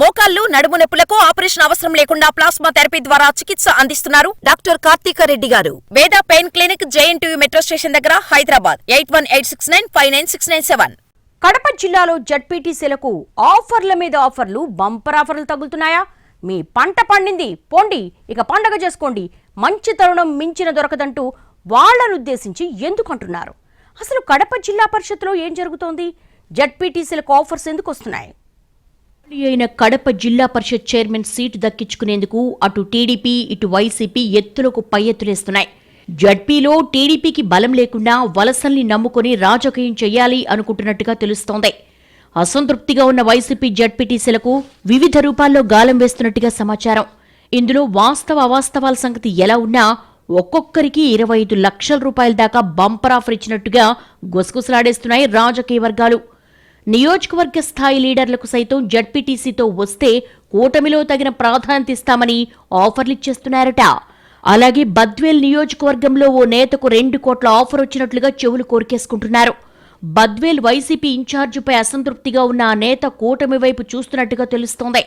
మోకాళ్ళు నడుము నొప్పులకు ఆపరేషన్ అవసరం లేకుండా ప్లాస్మా థెరపీ ద్వారా చికిత్స అందిస్తున్నారు డాక్టర్ కార్తీక రెడ్డి గారు. Veda pain clinic JNTU metro station దగ్గర Hyderabad. Eight one eight six nine five nine six nine seven. Kadapa జిల్లాలో జడ్పీటీసీలకు ఆఫర్ల మీద ఆఫర్లు బంపర్ ఆఫర్లు తగులుతున్నాయా? మీ పంట పండింది పోండి. ఇక పండగ చేసుకోండి. మంచి తరుణం మించిన దొరకదంటూ వాళ్ళను ఉద్దేశించి ఎందుకంటున్నారు? అసలు కడప జిల్లా పరిషత్లో ఏం జరుగుతోంది? జడ్పీటీసీలకు ఆఫర్స్ ఎందుకు వస్తున్నాయి? అయిన కడప జిల్లా పరిషత్ చైర్మన్ సీటు దక్కించుకునేందుకు అటు టీడీపీ ఇటు వైసీపీ ఎత్తులకు పై ఎత్తులేస్తున్నాయి. జడ్పీలో టీడీపీకి బలం లేకుండా వలసల్ని నమ్ముకొని రాజకీయం చేయాలి అనుకుంటున్నట్టుగా తెలుస్తోంది. అసంతృప్తిగా ఉన్న వైసీపీ జడ్పీటీసీలకు వివిధ రూపాల్లో గాలం వేస్తున్నట్టుగా సమాచారం. ఇందులో వాస్తవ అవాస్తవాల సంగతి ఎలా ఉన్నా ఒక్కొక్కరికి ఇరవై ఐదు లక్షల రూపాయల దాకా బంపర్ ఆఫర్ ఇచ్చినట్టుగా గుసగుసలాడేస్తున్నాయి రాజకీయ వర్గాలు. నియోజకవర్గ స్థాయి లీడర్లకు సైతం జడ్పీటీసీతో వస్తే కూటమిలో తగిన ప్రాధాన్యత ఇస్తామని ఆఫర్లిచ్చేస్తున్నారట. అలాగే బద్వేల్ నియోజకవర్గంలో ఓ నేతకు రెండు కోట్ల ఆఫర్ వచ్చినట్లుగా చెవులు కోరికేసుకుంటున్నారు. బద్వేల్ వైసీపీ ఇన్ఛార్జిపై అసంతృప్తిగా ఉన్న ఆ నేత కూటమి వైపు చూస్తున్నట్టుగా తెలుస్తోంది.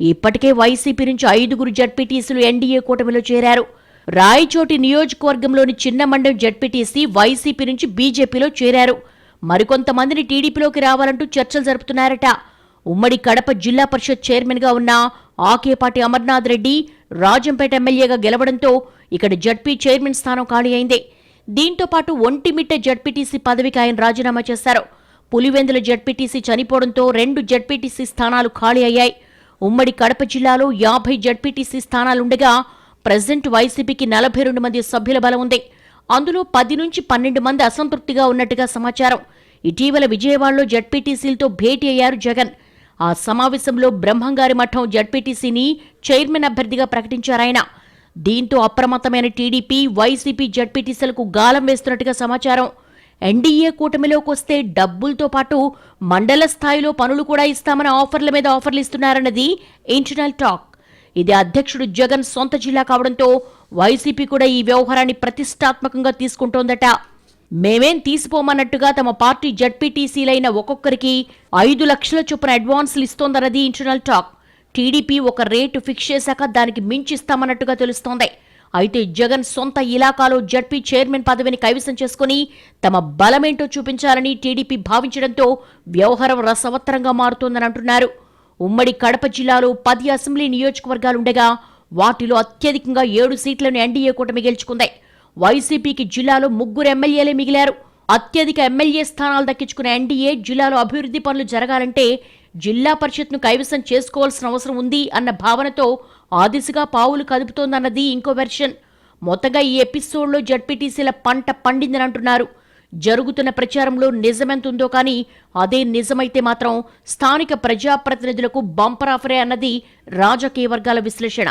ఇప్పటికే వైసీపీ నుంచి ఐదుగురు జడ్పీటీసీలు ఎన్డీఏ కూటమిలో చేరారు. రాయచోటి నియోజకవర్గంలోని చిన్న మండలం జడ్పీటీసీ వైసీపీ నుంచి బీజేపీలో చేరారు. మరికొంతమందిని టీడీపీలోకి రావాలంటూ చర్చలు జరుపుతున్నారట. ఉమ్మడి కడప జిల్లా పరిషత్ చైర్మన్గా ఉన్న ఆకేపాటి అమర్నాథ్ రెడ్డి రాజంపేట ఎమ్మెల్యేగా గెలవడంతో ఇక్కడ జడ్పీ చైర్మన్ స్థానం ఖాళీ అయింది. దీంతో పాటు ఒంటిమిట్ట జడ్పీటీసీ పదవికి ఆయన రాజీనామా చేశారు. పులివెందుల జడ్పీటీసీ చనిపోవడంతో రెండు జడ్పీటీసీ స్థానాలు ఖాళీ అయ్యాయి. ఉమ్మడి కడప జిల్లాలో యాభై జడ్పీటీసీ స్థానాలుండగా ప్రెసిడెంట్ వైసీపీకి నలభై రెండు మంది సభ్యుల బలం ఉంది. అందులో పది నుంచి పన్నెండు మంది అసంతృప్తిగా ఉన్నట్టుగా సమాచారం. ఇటీవల విజయవాడలో జడ్పీటీసీలతో భేటీ అయ్యారు జగన్. ఆ సమావేశంలో బ్రహ్మంగారి మఠం జడ్పీటీసీని చైర్మన్ అభ్యర్థిగా ప్రకటించారాయన. దీంతో అప్రమత్తమైన టీడీపీ వైసీపీ జడ్పీటీసీలకు గాలం వేస్తున్నట్టుగా సమాచారం. ఎన్డీఏ కూటమిలోకి వస్తే డబ్బులతో పాటు మండల స్థాయిలో పనులు కూడా ఇస్తామని ఆఫర్ల మీద ఆఫర్లు ఇస్తున్నారన్నది ఇంటర్నల్ టాక్. ఇది అధ్యక్షుడు జగన్ సొంత జిల్లా కావడంతో వైసీపీ కూడా ఈ వ్యవహారాన్ని ప్రతిష్టాత్మకంగా తీసుకుంటోందట. మేమేం తీసిపోమన్నట్టుగా తమ పార్టీ జడ్పీటీసీలైన ఒక్కొక్కరికి ఐదు లక్షల చొప్పున అడ్వాన్సులు ఇస్తోందన్నది ఇంటర్నల్ టాక్ టీడీపీ ఒక రేటు ఫిక్స్ చేశాక దానికి మించిస్తామన్నట్టుగా తెలుస్తోంది. అయితే జగన్ సొంత ఇలాకాలో జడ్పీ చైర్మన్ పదవిని కైవసం చేసుకుని తమ బలమేంటో చూపించాలని టీడీపీ భావించడంతో వ్యవహారం రసవత్తరంగా మారుతోందని అంటున్నారు. ఉమ్మడి కడప జిల్లాలో పది అసెంబ్లీ నియోజకవర్గాలుండగా వాటిలో అత్యధికంగా ఏడు సీట్లను ఎన్డీఏ కూటమి గెలుచుకుంది. వైసీపీకి జిల్లాలో ముగ్గురు ఎమ్మెల్యేలే మిగిలారు. అత్యధిక ఎమ్మెల్యే స్థానాలు దక్కించుకున్న ఎన్డీఏ జిల్లాలో అభివృద్ధి పనులు జరగాలంటే జిల్లా పరిషత్ను కైవసం చేసుకోవాల్సిన అవసరం ఉంది అన్న భావనతో ఆ దిశగా పావులు కదుపుతోందన్నది ఇంకో వెర్షన్. మొత్తంగా ఈ ఎపిసోడ్లో జడ్పీటీసీల పంట పండిందని అంటున్నారు. జరుగుతున్న ప్రచారంలో నిజమెంతుందో కానీ అదే నిజమైతే మాత్రం స్థానిక ప్రజాప్రతినిధులకు బంపర్ ఆఫరే అన్నది రాజకీయ వర్గాల విశ్లేషణ.